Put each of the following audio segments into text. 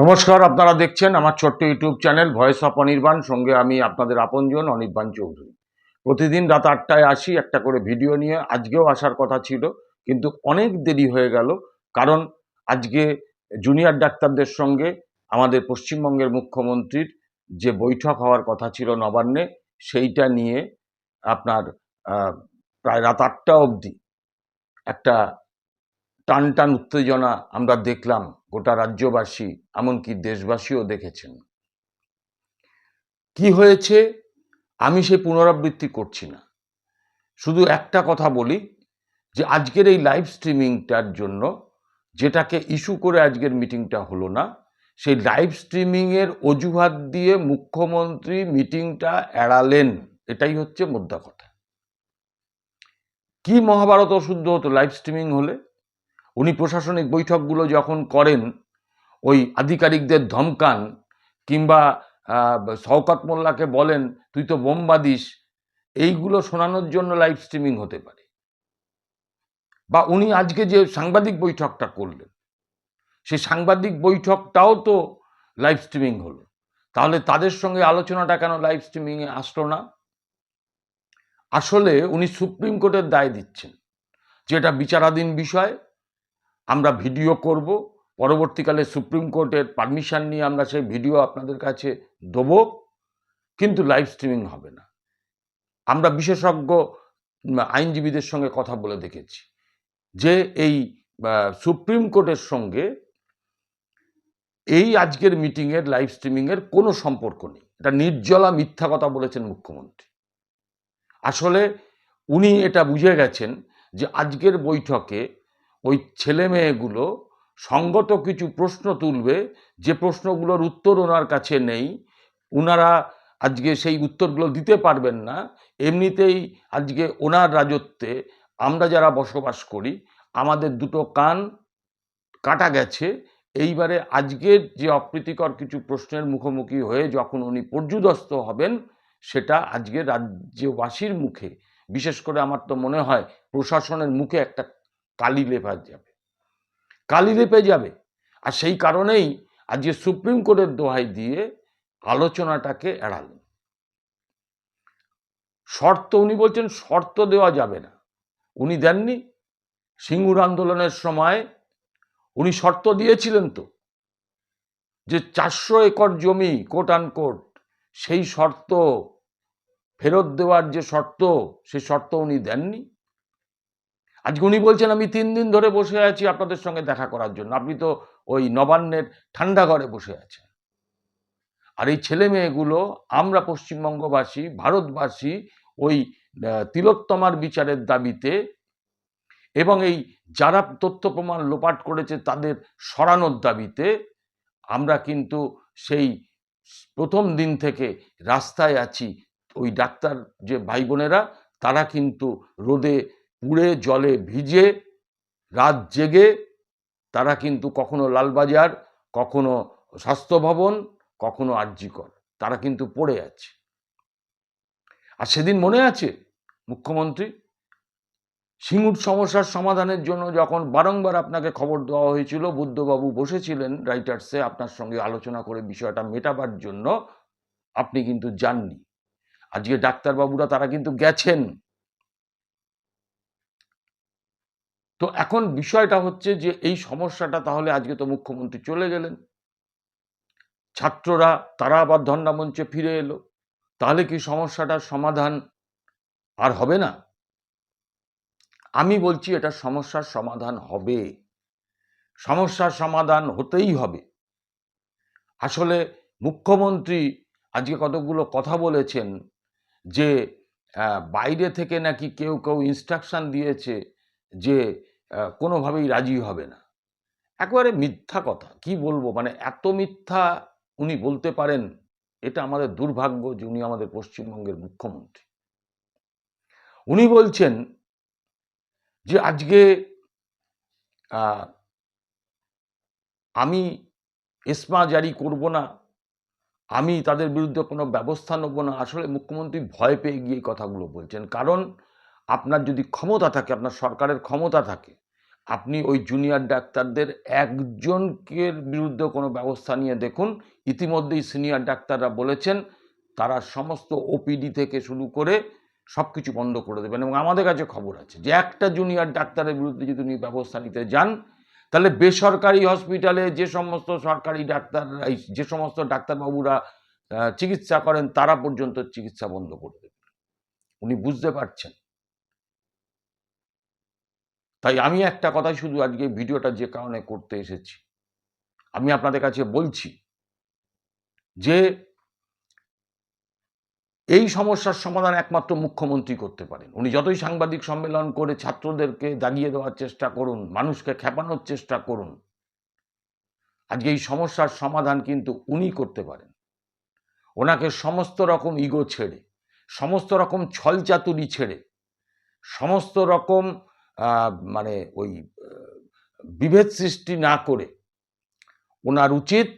নমস্কার, আপনারা দেখছেন আমার ছোট্ট YouTube channel voice of Anirban. সঙ্গে আমি আপনাদের আপনজন, অনির্বাণ চৌধুরী। প্রতিদিন রাত আটটায় আসি একটা করে ভিডিও নিয়ে। আজকেও আসার কথা ছিল, কিন্তু অনেক দেরি হয়ে গেল, কারণ আজকে জুনিয়র ডাক্তারদের সঙ্গে আমাদের পশ্চিমবঙ্গের মুখ্যমন্ত্রীর যে বৈঠক হওয়ার কথা ছিল নবান্নে, সেইটা নিয়ে আপনার প্রায় রাত আটটা অবধি একটা টান টান উত্তেজনা আমরা দেখলাম গোটা রাজ্যবাসী, এমনকি দেশবাসীও দেখেছেন। কি হয়েছে? আমি সে পুনরাবৃত্তি করছি না। শুধু একটা কথা বলি যে, আজকের এই লাইভ স্ট্রিমিংটার জন্য যেটাকে ইস্যু করে আজকের মিটিংটা হলো না, সেই লাইভ স্ট্রিমিংয়ের অজুহাত দিয়ে মুখ্যমন্ত্রী মিটিংটা এড়ালেন। এটাই হচ্ছে মোদ্দা কথা। কি মহাভারত অশুদ্ধ হতো লাইভ স্ট্রিমিং হলে? উনি প্রশাসনিক বৈঠকগুলো যখন করেন, ওই আধিকারিকদের ধমকান কিংবা শওকত মোল্লাকে বলেন, তুই তো বোম বাঁধিস। এইগুলো শোনানোর জন্য লাইভ স্ট্রিমিং হতে পারে। বা উনি আজকে যে সাংবাদিক বৈঠকটা করলেন সেই সাংবাদিক বৈঠকটাও তো লাইভ স্ট্রিমিং হলো। তাহলে তাদের সঙ্গে আলোচনাটা কেন লাইভ স্ট্রিমিংয়ে আসলো না? আসলে উনি সুপ্রিম কোর্টের দায় দিচ্ছেন, যেটা বিচারাধীন বিষয়। আমরা ভিডিও করব, পরবর্তীকালে সুপ্রিম কোর্টের পারমিশন নিয়ে আমরা সেই ভিডিও আপনাদের কাছে দেবো, কিন্তু লাইভ স্ট্রিমিং হবে না। আমরা বিশেষজ্ঞ আইনজীবীদের সঙ্গে কথা বলে দেখেছি যে এই সুপ্রিম কোর্টের সঙ্গে এই আজকের মিটিংয়ের লাইভ স্ট্রিমিংয়ের কোনো সম্পর্ক নেই। এটা নির্জলা মিথ্যা কথা বলেছেন মুখ্যমন্ত্রী। আসলে উনি এটা বুঝে গেছেন যে আজকের বৈঠকে ওই ছেলে মেয়েগুলো সঙ্গত কিছু প্রশ্ন তুলবে, যে প্রশ্নগুলোর উত্তর ওনার কাছে নেই ওনারা আজকে সেই উত্তরগুলো দিতে পারবেন না, এমনিতেই আজকে ওনার রাজত্বে আমরা যারা বসবাস করি, আমাদের দুটো কান কাটা গেছে। এইবারে আজকের যে অপ্রীতিকর কিছু প্রশ্নের মুখোমুখি হয়ে যখন উনি পর্যুদস্ত হবেন, সেটা আজকে রাজ্যবাসীর মুখে। বিশেষ করে আমার তো মনে হয় প্রশাসনের মুখে একটা কালি লেপা যাবে। কালি লেপে যাবে। আর সেই কারণেই আজকে সুপ্রিম কোর্টের দোহাই দিয়ে আলোচনাটাকে এড়ালেন। শর্ত উনি বলছেন, শর্ত দেওয়া যাবে না। উনি দেননি। সিঙ্গুর আন্দোলনের সময় উনি শর্ত দিয়েছিলেন তো, যে চারশো একর জমি কোট কোট সেই শর্ত ফেরত দেওয়ার যে শর্ত, সে শর্ত উনি দেননি। আজকে উনি বলছেন, আমি তিন দিন ধরে বসে আছি আপনাদের সঙ্গে দেখা করার জন্য। আপনি তো ওই নবান্নের ঠান্ডা ঘরে বসে আছেন। আর এই ছেলে মেয়েগুলো, আমরা পশ্চিমবঙ্গবাসী, ভারতবাসী, ওই তিলোত্তমার বিচারের দাবিতে এবং এই যারা তথ্য প্রমাণ লোপাট করেছে তাদের সরানোর দাবিতে আমরা কিন্তু সেই প্রথম দিন থেকে রাস্তায় আছি। ওই ডাক্তার যে ভাই বোনেরা, তারা কিন্তু রোদে পুড়ে জলে ভিজে রাত জেগে তারা কিন্তু কখনো লালবাজার, কখনো স্বাস্থ্য ভবন কখনো আর্যিকর তারা কিন্তু পড়ে আছে। আর সেদিন মনে আছে মুখ্যমন্ত্রী? সিঙ্গুর সমস্যার সমাধানের জন্য যখন বারংবার আপনাকে খবর দেওয়া হয়েছিল, বুদ্ধবাবু বসেছিলেন রাইটার্সে আপনার সঙ্গে আলোচনা করে বিষয়টা মেটাবার জন্য, আপনি কিন্তু যাননি। আজকে ডাক্তারবাবুরা তারা কিন্তু গেছেন। তো এখন বিষয়টা হচ্ছে যে, এই সমস্যাটা তাহলে আজকে তো মুখ্যমন্ত্রী চলে গেলেন। ছাত্ররা, তারা আবার ধর্ণা মঞ্চে ফিরে এলো। তাহলে কি সমস্যাটার সমাধান আর হবে না? আমি বলছি এটা সমস্যার সমাধান হবে। সমস্যার সমাধান হতেই হবে। আসলে মুখ্যমন্ত্রী আজকে কতগুলো কথা বলেছেন যে বাইরে থেকে নাকি কেউ কেউ ইনস্ট্রাকশন দিয়েছে যে কোনোভাবেই রাজি হবে না। একেবারে মিথ্যা কথা। কি বলব? মানে এত মিথ্যা উনি বলতে পারেন, এটা আমাদের দুর্ভাগ্য যে উনি আমাদের পশ্চিমবঙ্গের মুখ্যমন্ত্রী। উনি বলছেন যে আজকে আমি এসমা জারি করব না, আমি তাদের বিরুদ্ধে কোনো ব্যবস্থা নেব না। আসলে মুখ্যমন্ত্রী ভয় পেয়ে গিয়ে কথাগুলো বলছেন। কারণ আপনার যদি ক্ষমতা থাকে, আপনার সরকারের ক্ষমতা থাকে, আপনি ওই জুনিয়র ডাক্তারদের একজনকে বিরুদ্ধে কোনো ব্যবস্থা নিয়ে দেখুন। ইতিমধ্যেই সিনিয়র ডাক্তাররা বলেছেন, তারা সমস্ত ওপিডি থেকে শুরু করে সব কিছু বন্ধ করে দেবেন এবং আমাদের কাছে খবর আছে যে একটা জুনিয়র ডাক্তারের বিরুদ্ধে যদি উনি ব্যবস্থা নিতে যান, তাহলে বেসরকারি হসপিটালে যে সমস্ত সরকারি ডাক্তার যে সমস্ত ডাক্তারবাবুরা চিকিৎসা করেন, তারা পর্যন্ত চিকিৎসা বন্ধ করে দেবেন। উনি বুঝতে পারছেন। তাই আমি একটা কথাই শুধু আজকে ভিডিওটা যে কারণে করতে এসেছি। আমি আপনাদের কাছে বলছি যে এই সমস্যার সমাধান একমাত্র মুখ্যমন্ত্রী করতে পারেন। উনি যতই সাংবাদিক সম্মেলন করে ছাত্রদেরকে দাগিয়ে দেওয়ার চেষ্টা করুন, মানুষকে খেপানোর চেষ্টা করুন, আজকে এই সমস্যার সমাধান কিন্তু উনি করতে পারেন। ওনাকে সমস্ত রকম ইগো ছেড়ে, সমস্ত রকম ছলচাতুরি ছেড়ে, সমস্ত রকম মানে ওই বিভেদ সৃষ্টি না করে ওনার উচিত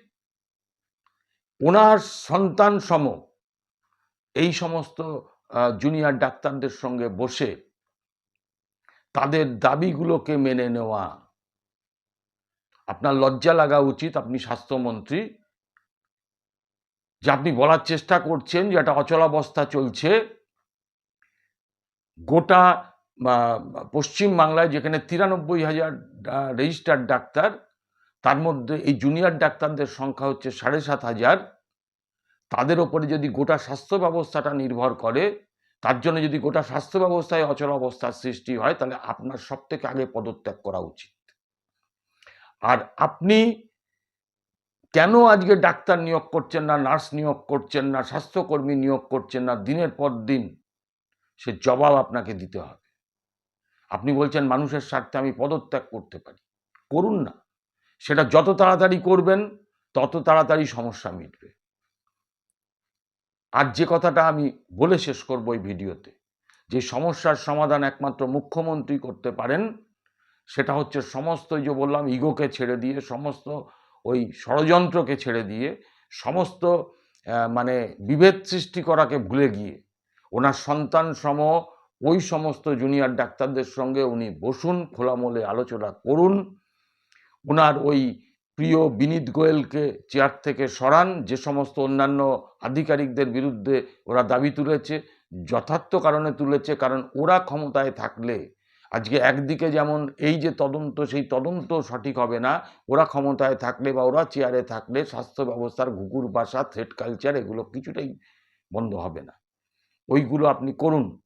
ওনার সন্তান সম এই সমস্ত জুনিয়র ডাক্তারদের সঙ্গে বসে তাদের দাবিগুলোকে মেনে নেওয়া। আপনার লজ্জা লাগা উচিত, আপনি স্বাস্থ্যমন্ত্রী। যে আপনি বলার চেষ্টা করছেন যে একটা অচলাবস্থা চলছে। গোটা পশ্চিম বাংলায় যেখানে তিরানব্বই হাজার রেজিস্টার্ড ডাক্তার, তার মধ্যে এই জুনিয়র ডাক্তারদের সংখ্যা হচ্ছে সাড়ে সাত হাজার। তাদের ওপরে যদি গোটা স্বাস্থ্য ব্যবস্থাটা নির্ভর করে, তার জন্য যদি গোটা স্বাস্থ্য ব্যবস্থায় অচল অবস্থার সৃষ্টি হয়, তাহলে আপনার সব থেকে আগে পদত্যাগ করা উচিত। আর আপনি কেন আজকে ডাক্তার নিয়োগ করছেন না, নার্স নিয়োগ করছেন না, স্বাস্থ্যকর্মী নিয়োগ করছেন না, দিনের পর দিন সে জবাব আপনাকে দিতে হবে। আপনি বলছেন মানুষের স্বার্থে আমি পদত্যাগ করতে পারি। করুন না। সেটা যত তাড়াতাড়ি করবেন, তত তাড়াতাড়ি সমস্যা মিটবে। আর যে কথাটা আমি বলে শেষ করব এই ভিডিওতে, যে সমস্যার সমাধান একমাত্র মুখ্যমন্ত্রী করতে পারেন, সেটা হচ্ছে সমস্ত যে বললাম, ইগোকে ছেড়ে দিয়ে, সমস্ত ওই ষড়যন্ত্রকে ছেড়ে দিয়ে, সমস্ত মানে বিভেদ সৃষ্টি করাকে ভুলে গিয়ে, ওনার সন্তান সম ওই সমস্ত জুনিয়র ডাক্তারদের সঙ্গে উনি বসুন, খোলামলে আলোচনা করুন। ওনার ওই প্রিয় বিনীত গোয়েলকে চেয়ার থেকে সরান। যে সমস্ত অন্যান্য আধিকারিকদের বিরুদ্ধে ওরা দাবি তুলেছে, যথার্থ কারণে তুলেছে, কারণ ওরা ক্ষমতায় থাকলে আজকে একদিকে যেমন এই যে তদন্ত, সেই তদন্ত সঠিক হবে না, ওরা ক্ষমতায় থাকলে বা ওরা চেয়ারে থাকলে স্বাস্থ্য ব্যবস্থার ঘুঘুর বাসা থ্রেড কালচার এগুলো কিছুটাই বন্ধ হবে না। ওইগুলো আপনি করুন।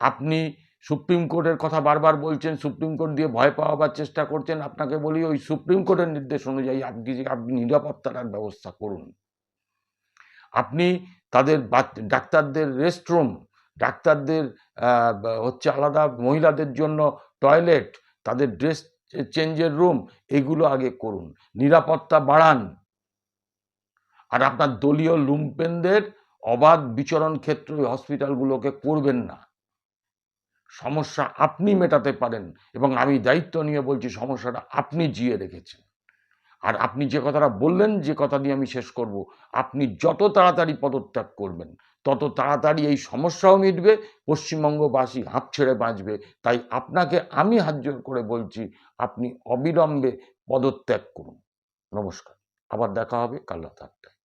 আপনি সুপ্রিম কোর্টের কথা বারবার বলছেন, সুপ্রিম কোর্ট দিয়ে ভয় পাওয়াবার চেষ্টা করছেন, আপনাকে বলি ওই সুপ্রিম কোর্টের নির্দেশ অনুযায়ী আপনি আপনি নিরাপত্তার ব্যবস্থা করুন। আপনি তাদের ডাক্তারদের রেস্টরুম, ডাক্তারদের হচ্ছে আলাদা মহিলাদের জন্য টয়লেট, তাদের ড্রেস চেঞ্জের রুম, এগুলো আগে করুন। নিরাপত্তা বাড়ান। আর আপনার দলীয় লুম্পেনদের অবাধ বিচরণ ক্ষেত্র হসপিটালগুলোকে করবেন না। সমস্যা আপনি মেটাতে পারেন এবং আমি দায়িত্ব নিয়ে বলছি সমস্যাটা আপনি জিয়ে রেখেছেন। আর আপনি যে কথাটা বললেন, যে কথা দিয়ে আমি শেষ করব, আপনি যত তাড়াতাড়ি পদত্যাগ করবেন, তত তাড়াতাড়ি এই সমস্যাও মিটবে, পশ্চিমবঙ্গবাসী হাঁপ ছেড়ে বাঁচবে। তাই আপনাকে আমি হাত জোর করে বলছি, আপনি অবিলম্বে পদত্যাগ করুন। নমস্কার। আবার দেখা হবে, কাল রাত আটটায়।